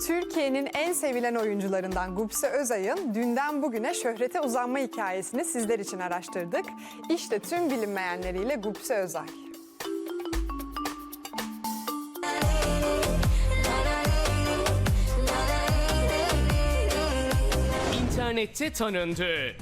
Türkiye'nin en sevilen oyuncularından Gupse Özay'ın dünden bugüne şöhrete uzanma hikayesini sizler için araştırdık. İşte tüm bilinmeyenleriyle Gupse Özay. İnternette tanındı.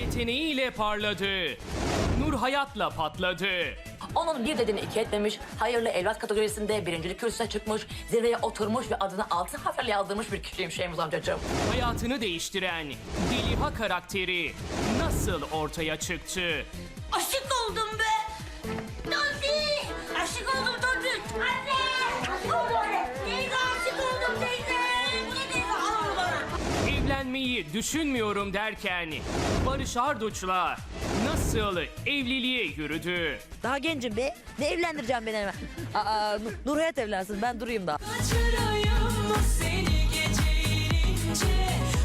Yeteneğiyle parladı. Nur hayatla patladı. Onun bir dediğini iki etmemiş, hayırlı evlat kategorisinde birincilik kürsüne çıkmış, zirveye oturmuş ve adını altın harflerle yazdırmış bir kişiyim Şeyhmuz amcacığım. Hayatını değiştiren Deliha karakteri nasıl ortaya çıktı? Aşık oldum be. Tozi. Aşık oldum Tozi. Anne. Evlenmeyi düşünmüyorum derken Barış Arduç'la nasıl evliliğe yürüdü? Daha gencim be. Ne evlendireceğim beni hemen? Aa, Nur- Nur Hayat evlensin. Ben durayım da. Kaçırayım mı seni gece inince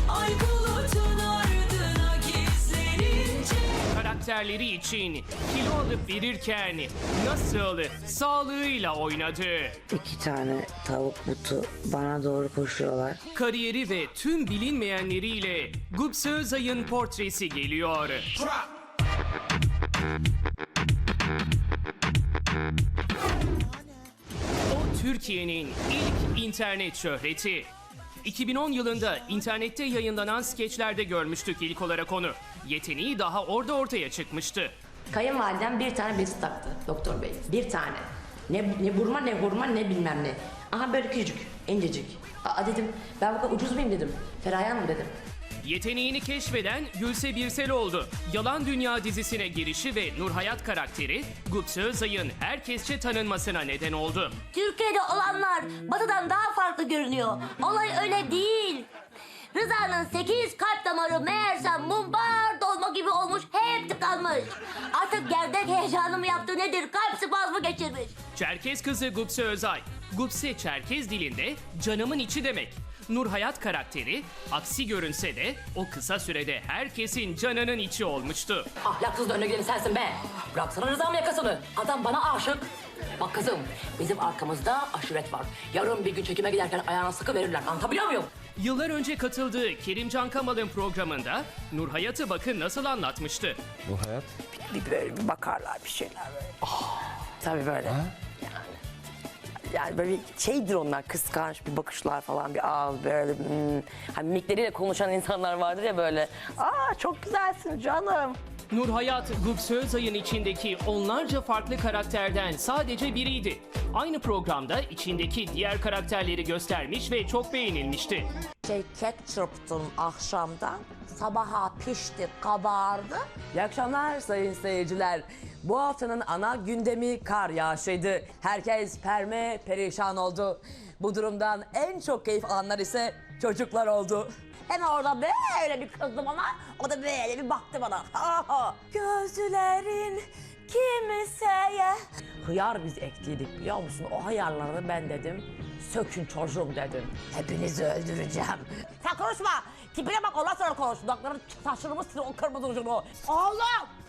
Ay bulutun Karakterleri için kilo alıp verirken nasıl sağlığıyla oynadı? İki tane tavuk butu bana doğru koşuyorlar. Kariyeri ve tüm bilinmeyenleriyle Gupse Özay'ın portresi geliyor. O Türkiye'nin ilk internet şöhreti. 2010 yılında internette yayınlanan skeçlerde görmüştük ilk olarak onu. Yeteneği daha orada ortaya çıkmıştı. Kayınvalidem bir tane bilezik taktı doktor bey. Bir tane. Ne, ne burma ne hurma ne bilmem ne. Aha böyle küçücük, incecik. Aa dedim ben bu kadar ucuz muyum dedim. Feraye Hanım dedim. Yeteneğini keşfeden Gülse Birsel oldu. Yalan Dünya dizisine girişi ve Nur Hayat karakteri Gupse Özay'ın herkesçe tanınmasına neden oldu. Türkiye'de olanlar batıdan daha farklı görünüyor. Olay öyle değil. Rıza'nın 8 kalp damarı meğerse mumbar dolma gibi olmuş hep tıkanmış. Artık gerdek heyecanı mı yaptı nedir kalp spazmı geçirmiş. Çerkez kızı Gupse Özay. Gupse Çerkez dilinde canımın içi demek. Nur Hayat karakteri aksi görünse de o kısa sürede herkesin canının içi olmuştu. Ahlaksız da önüne gideni sensin be. Bıraksana Rıza'm yakasını. Adam bana aşık. Bak kızım bizim arkamızda aşiret var. Yarın bir gün çekime giderken ayağına sıkı verirler. Anlatabiliyor muyum? Yıllar önce katıldığı Kerimcan Kamal'ın programında Nur Hayat'ı bakın nasıl anlatmıştı. bir böyle bir bakarlar bir şeyler böyle. Tabii böyle. Yani. Yani böyle şeydir onlar kıskanç bir bakışlar falan bir ağız böyle hmm. hani mimikleriyle konuşan insanlar vardır ya böyle. Aa çok güzelsin canım. Nur Hayat, Gupse Özay'ın içindeki onlarca farklı karakterden sadece biriydi. Aynı programda içindeki diğer karakterleri göstermiş ve çok beğenilmişti. Şey kek çırptım akşamdan. Sabaha pişti, kabardı. İyi akşamlar sayın seyirciler. Bu haftanın ana gündemi kar yağışıydı. Herkes perme perişan oldu. Bu durumdan en çok keyif alanlar ise çocuklar oldu. Hemen orada böyle bir kızdım ona. O da böyle bir baktı bana. Gözlerin kimseye. Hıyar biz ektiydik biliyor musun? O hıyarları ben dedim. Sökün çocuğum dedim. Hepinizi öldüreceğim. Sen konuşma. Tipine bak ondan sonra konuş. Dudakların taşırmışsın o kırmızı ucunu. Oğlum!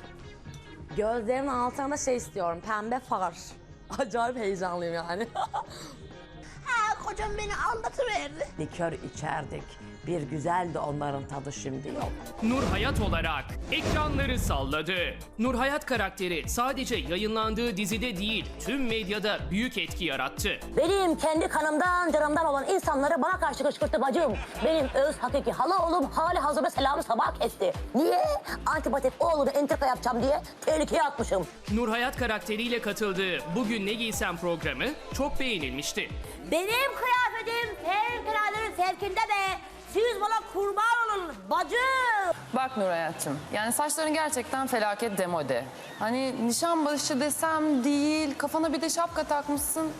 Gözlerinin altına şey istiyorum. Pembe far. Acayip heyecanlıyım yani. ha, kocam beni aldatıverdi. Likör içerdik. Bir güzeldi onların tadı şimdi yok. Nur Hayat olarak ekranları salladı. Nur Hayat karakteri sadece yayınlandığı dizide değil tüm medyada büyük etki yarattı. Benim kendi kanımdan canımdan olan insanları bana karşı kışkırttı bacım. Benim öz hakiki hala oğlum hali hazırda selamı sabah kesti. Niye? Antipatik oğlunu entrika yapacağım diye tehlikeye atmışım. Nur Hayat karakteriyle katıldığı Bugün Ne Giysem programı çok beğenilmişti. Benim kıyafetim fevkaladenin fevkinde be. Siz bana kurban olun bacım. Bak Nur hayatım, yani saçların gerçekten felaket demode. Hani nişan başı desem değil, kafana bir de şapka takmışsın.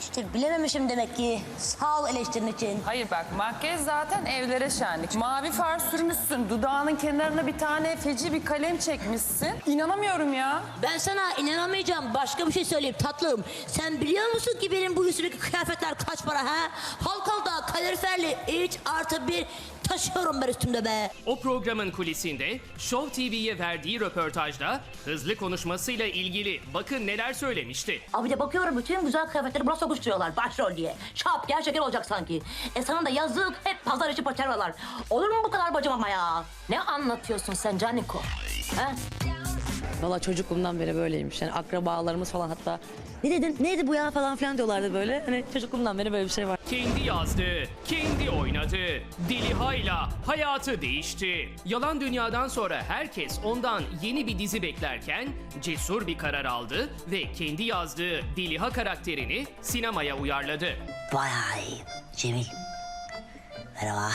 İşte bilememişim demek ki. Sağ ol eleştirin için. Hayır bak, makyaj zaten evlere şenlik. Mavi far sürmüşsün, dudağının kenarına bir tane feci bir kalem çekmişsin. İnanamıyorum ya. Ben sana inanamayacağım. Başka bir şey söyleyeyim tatlım. Sen biliyor musun ki benim bu üstümdeki kıyafetler kaç para ha? Halkalı'da kaloriferli 3 artı 1 Taşıyorum ben üstümde be. O programın kulisinde Show TV'ye verdiği röportajda hızlı konuşmasıyla ilgili bakın neler söylemişti. Abi de bakıyorum bütün güzel kıyafetleri buraya sokuşturuyorlar başrol diye. Şap gel şeker olacak sanki. E sana da yazık hep pazar içi paçavralar. Olur mu bu kadar bacım ama ya? Ne anlatıyorsun sen Caniko? He? Valla çocukluğumdan beri böyleymiş. Yani akrabalarımız falan hatta ne dedin neydi bu ya falan filan diyorlardı böyle. Hani çocukluğumdan beri böyle bir şey var. Kendi yazdı, kendi oynadı. Diliha'yla hayatı değişti. Yalan Dünya'dan sonra herkes ondan yeni bir dizi beklerken cesur bir karar aldı ve kendi yazdığı Diliha karakterini sinemaya uyarladı. Bayağı iyiyim. Cemil. Merhaba.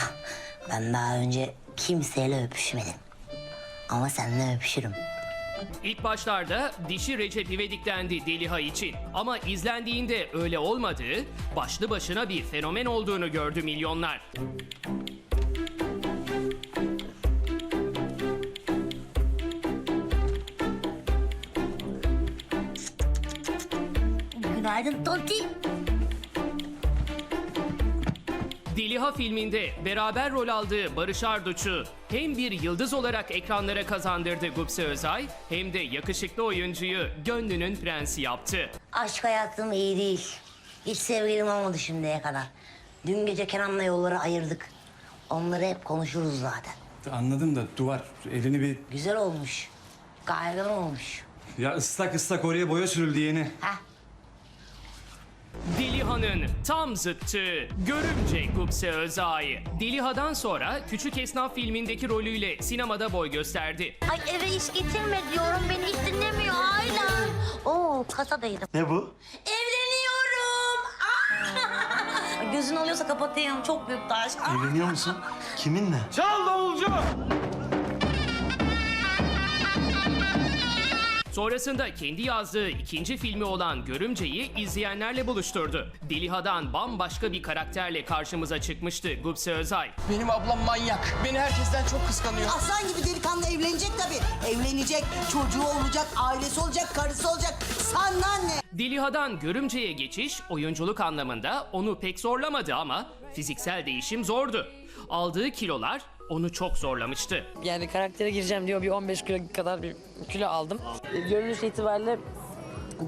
Ben daha önce kimseyle öpüşmedim. Ama seninle öpüşürüm. İlk başlarda dişi Recep İvedik'tendi Deliha için. Ama izlendiğinde öyle olmadığı, başlı başına bir fenomen olduğunu gördü milyonlar. Günaydın Tonti. Filminde beraber rol aldığı Barış Arduç'u hem bir yıldız olarak ekranlara kazandırdı Gupse Özay hem de yakışıklı oyuncuyu gönlünün prensi yaptı. Aşk hayatım iyi değil. Hiç sevgilim olmadı şimdiye kadar. Dün gece Kenan'la yolları ayırdık. Onları hep konuşuruz zaten. Anladım da duvar elini bir... Güzel olmuş. Kaygan olmuş. Ya ıslak ıslak oraya boya sürüldü yeni. Heh. Diliha'nın tam zıttı Görümce Gupse Özay. Diliha'dan sonra Küçük Esnaf filmindeki rolüyle sinemada boy gösterdi. Ay eve iş getirme diyorum beni hiç dinlemiyor Ayla. Oo kasadaydım. Ne bu? Evleniyorum. Gözün oluyorsa kapatayım. Çok büyük taş. Evleniyor musun? Kiminle? Sonrasında kendi yazdığı ikinci filmi olan Görümce'yi izleyenlerle buluşturdu. Diliha'dan bambaşka bir karakterle karşımıza çıkmıştı Gupse Özay. Benim ablam manyak. Beni herkesten çok kıskanıyor. Aslan gibi delikanlı evlenecek tabii. Evlenecek, çocuğu olacak, ailesi olacak, karısı olacak. Sana ne? Diliha'dan Görümce'ye geçiş oyunculuk anlamında onu pek zorlamadı ama fiziksel değişim zordu. Aldığı kilolar onu çok zorlamıştı. Yani karaktere gireceğim diyor bir 15 kilo kadar bir kilo aldım. E, Görünüş itibariyle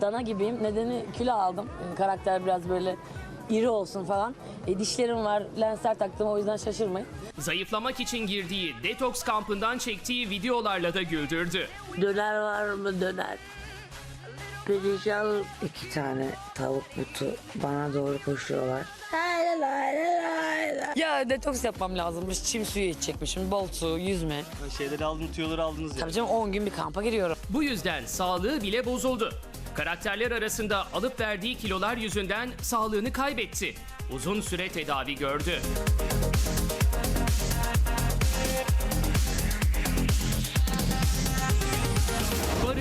dana gibiyim. Nedeni kilo aldım. Karakter biraz böyle iri olsun falan. E, dişlerim var, lensler taktım o yüzden şaşırmayın. Zayıflamak için girdiği detoks kampından çektiği videolarla da güldürdü. Döner var mı döner? Perişan. İki tane tavuk butu bana doğru koşuyorlar. Ya detoks yapmam lazımmış. Çim suyu içecekmişim. Bol su, yüzme. Şeyleri aldınız, tüyoları aldınız ya. Tabii canım 10 gün bir kampa giriyorum. Bu yüzden sağlığı bile bozuldu. Karakterler arasında alıp verdiği kilolar yüzünden sağlığını kaybetti. Uzun süre tedavi gördü.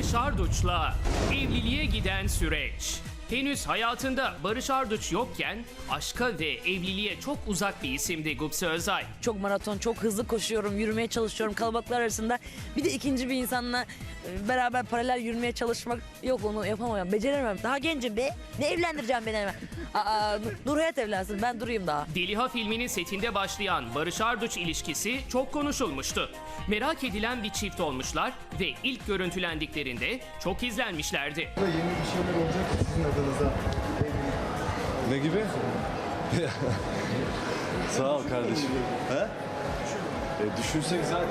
Barış Arduç'la evliliğe giden süreç. Henüz hayatında Barış Arduç yokken aşka ve evliliğe çok uzak bir isimdi Gupse Özay. Çok maraton, çok hızlı koşuyorum, yürümeye çalışıyorum kalabalıklar arasında. Bir de ikinci bir insanla beraber paralel yürümeye çalışmak yok onu yapamam, beceremem. Daha gencim be. Ne evlendireceğim beni hemen. Aa, Nur Hayat evlensin, ben durayım daha. Deliha filminin setinde başlayan Barış Arduç ilişkisi çok konuşulmuştu. Merak edilen bir çift olmuşlar ve ilk görüntülendiklerinde çok izlenmişlerdi. Ne gibi? Sağ ol kardeşim. He? E, düşünsek zaten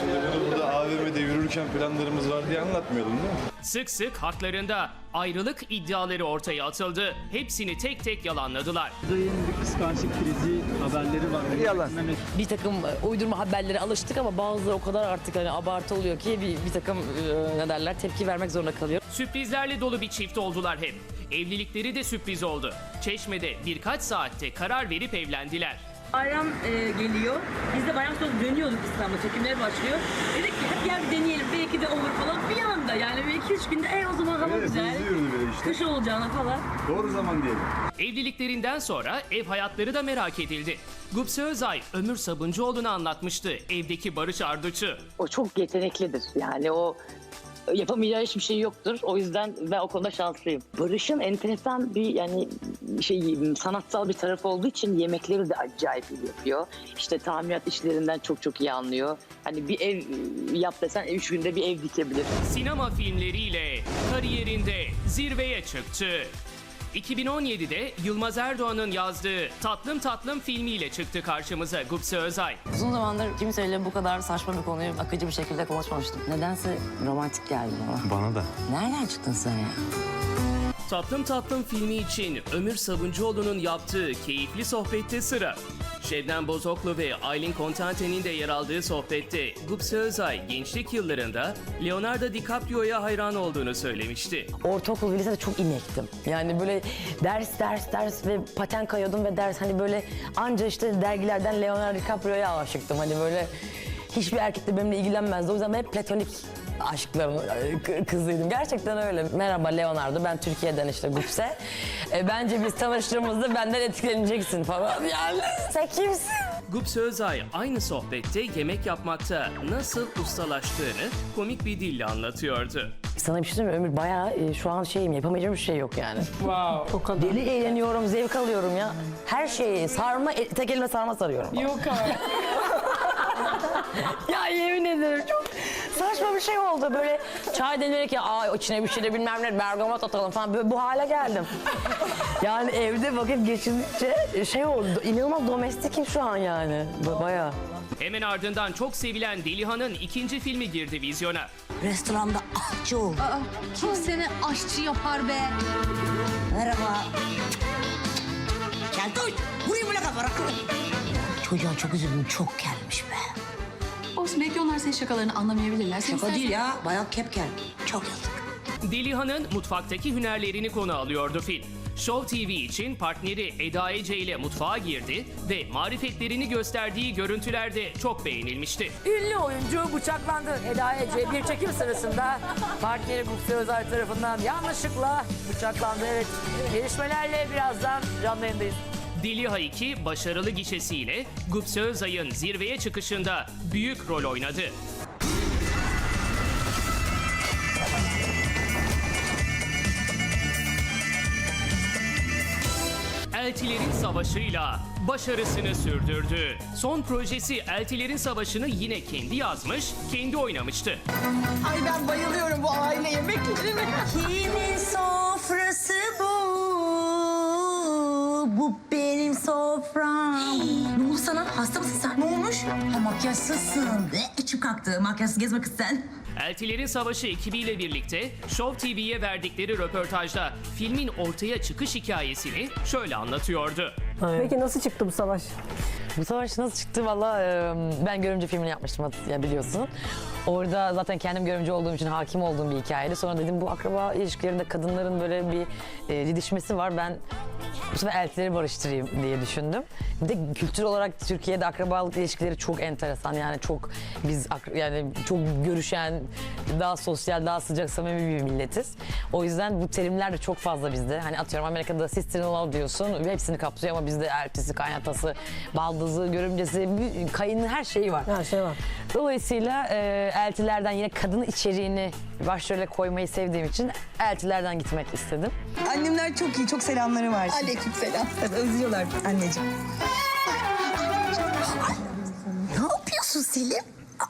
Şimdi bunu burada AVM'de yürürken planlarımız var diye anlatmıyordum değil mi? Sık sık haklarında ayrılık iddiaları ortaya atıldı. Hepsini tek tek yalanladılar. bir kıskançlık krizi haberleri var. Yalan. Bir takım e, uydurma haberlere alıştık ama bazıları o kadar artık hani abartı oluyor ki bir, bir takım e, ne derler tepki vermek zorunda kalıyor. Sürprizlerle dolu bir çift oldular hep. Evlilikleri de sürpriz oldu. Çeşme'de birkaç saatte karar verip evlendiler. Bayram e, geliyor. Biz de bayram sonu dönüyorduk İstanbul'a. Çekimler başlıyor. Dedik ki hep gel bir deneyelim. Belki de olur falan. Bir anda yani bir iki üç günde e o zaman hava güzel. böyle işte. Kış olacağına falan. Doğru zaman diyelim. Evliliklerinden sonra ev hayatları da merak edildi. Gupse Özay, Ömür Sabuncuoğlu'na anlatmıştı evdeki Barış Arduç'u. O çok yeteneklidir. Yani o yapamayacağı hiçbir şey yoktur. O yüzden ben o konuda şanslıyım. Barış'ın enteresan bir yani şey sanatsal bir tarafı olduğu için yemekleri de acayip iyi yapıyor. İşte tamirat işlerinden çok çok iyi anlıyor. Hani bir ev yap desen üç günde bir ev dikebilir. Sinema filmleriyle kariyerinde zirveye çıktı. 2017'de Yılmaz Erdoğan'ın yazdığı Tatlım Tatlım filmiyle çıktı karşımıza Gupse Özay. Uzun zamandır kimseyle bu kadar saçma bir konuyu akıcı bir şekilde konuşmamıştım. Nedense romantik geldi bana. Bana da. Nereden çıktın sen ya? Tatlım Tatlım filmi için Ömür Sabuncuoğlu'nun yaptığı keyifli sohbette sıra. Şebnem Bozoklu ve Aylin Contante'nin de yer aldığı sohbette Gupse Özay gençlik yıllarında Leonardo DiCaprio'ya hayran olduğunu söylemişti. Ortaokul ve lisede çok inektim. Yani böyle ders ders ders ve paten kayıyordum ve ders hani böyle anca işte dergilerden Leonardo DiCaprio'ya aşıktım. Hani böyle hiçbir erkek de benimle ilgilenmezdi. O yüzden ben hep platonik aşkların kızıydım. Gerçekten öyle. Merhaba Leonardo, ben Türkiye'den işte Gupse. E, bence biz tanıştığımızda benden etkileneceksin falan. Yani sen kimsin? Gupse Özay aynı sohbette yemek yapmakta nasıl ustalaştığını komik bir dille anlatıyordu. Sana bir şey söyleyeyim mi? Ömür bayağı e, şu an şeyim yapamayacağım bir şey yok yani. Wow. O kadar. Deli eğleniyorum, zevk alıyorum ya. Her şeyi sarma, e, tek elime sarma sarıyorum. Yok abi. ya yemin ederim çok saçma bir şey oldu. Böyle çay deniyor ki aa içine bir şey de bilmem ne bergamot atalım falan. Böyle bu hale geldim. yani evde vakit geçirdikçe şey oldu. İnanılmaz domestikim şu an yani. Ba- Bayağı. Hemen ardından çok sevilen Delihan'ın ikinci filmi girdi vizyona. Restoranda aşçı ol. Kim seni aşçı yapar be? Merhaba. Keltoş. Vurayım böyle kafana. Çocuğa çok üzüldüm. Çok gelmiş be. Olsun belki onlar senin şakalarını anlamayabilirler. Sen Şaka değil ya. Bayağı kep gel. Çok yazık. Delihan'ın mutfaktaki hünerlerini konu alıyordu film. Show TV için partneri Eda Ece ile mutfağa girdi ve marifetlerini gösterdiği görüntüler de çok beğenilmişti. Ünlü oyuncu bıçaklandı. Eda Ece bir çekim sırasında partneri Gupse Özay tarafından yanlışlıkla bıçaklandı. Evet gelişmelerle birazdan canlı yayındayız. Deliha 2 başarılı gişesiyle Gupse Özay'ın zirveye çıkışında büyük rol oynadı. Eltilerin Savaşı'yla başarısını sürdürdü. Son projesi Eltilerin Savaşı'nı yine kendi yazmış, kendi oynamıştı. Ay ben bayılıyorum bu aile yemeklerine. Kimin sofrası bu? Bu benim sofram. Ne oldu sana? Hasta mısın sen? Ne olmuş? Ha, makyajsızsın. Ve içim kalktı. Makyajsız gezme kız sen. Eltilerin Savaşı ekibiyle birlikte Show TV'ye verdikleri röportajda filmin ortaya çıkış hikayesini şöyle anlatıyordu. Peki nasıl çıktı bu savaş? Bu savaş nasıl çıktı valla e, ben görümce filmini yapmıştım ya biliyorsun. Orada zaten kendim görümce olduğum için hakim olduğum bir hikayeydi. Sonra dedim bu akraba ilişkilerinde kadınların böyle bir e, didişmesi var. Ben bu sefer eltileri barıştırayım diye düşündüm. Bir de kültür olarak Türkiye'de akrabalık ilişkileri çok enteresan. Yani çok biz yani çok görüşen, daha sosyal, daha sıcak samimi bir milletiz. O yüzden bu terimler de çok fazla bizde. Hani atıyorum Amerika'da sister-in-law diyorsun ve hepsini kapsıyor ama bizde eltisi, kaynatası, baldızı, görümcesi, kayının her şeyi var. Her şey var. Dolayısıyla e, eltilerden yine kadın içeriğini başrole koymayı sevdiğim için eltilerden gitmek istedim. Annemler çok iyi. Çok selamları var. Aleyküm selam. Özlüyorlar anneciğim. Ne yapıyorsun Selim? Aa,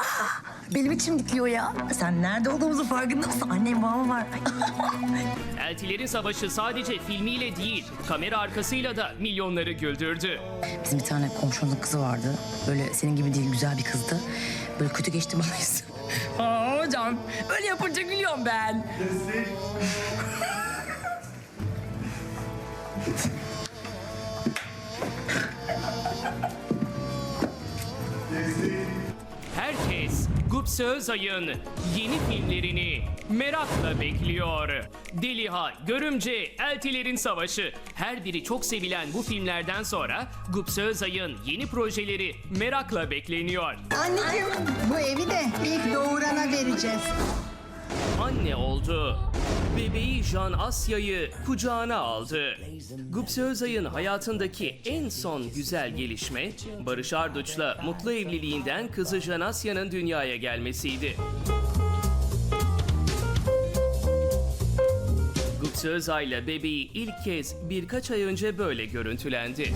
benim içim gidiyor ya. Sen nerede olduğumuzu farkında mısın? Annem babam var. Eltilerin Savaşı sadece filmiyle değil, kamera arkasıyla da milyonları güldürdü. Bizim bir tane komşunun kızı vardı. Böyle senin gibi değil güzel bir kızdı. Böyle kötü geçti bana yüzü. Aa hocam öyle yapınca gülüyorum ben. Gupse Özay'ın yeni filmlerini merakla bekliyor. Deliha, Görümce, Eltilerin Savaşı. Her biri çok sevilen bu filmlerden sonra Gupse Özay'ın yeni projeleri merakla bekleniyor. Anneciğim bu evi de ilk doğurana vereceğiz. Anne oldu. Bebeği Jean Asya'yı kucağına aldı. Gupse Özay'ın hayatındaki en son güzel gelişme, Barış Arduç'la mutlu evliliğinden kızı Jean Asya'nın dünyaya gelmesiydi. Gupse Özay'la bebeği ilk kez birkaç ay önce böyle görüntülendi.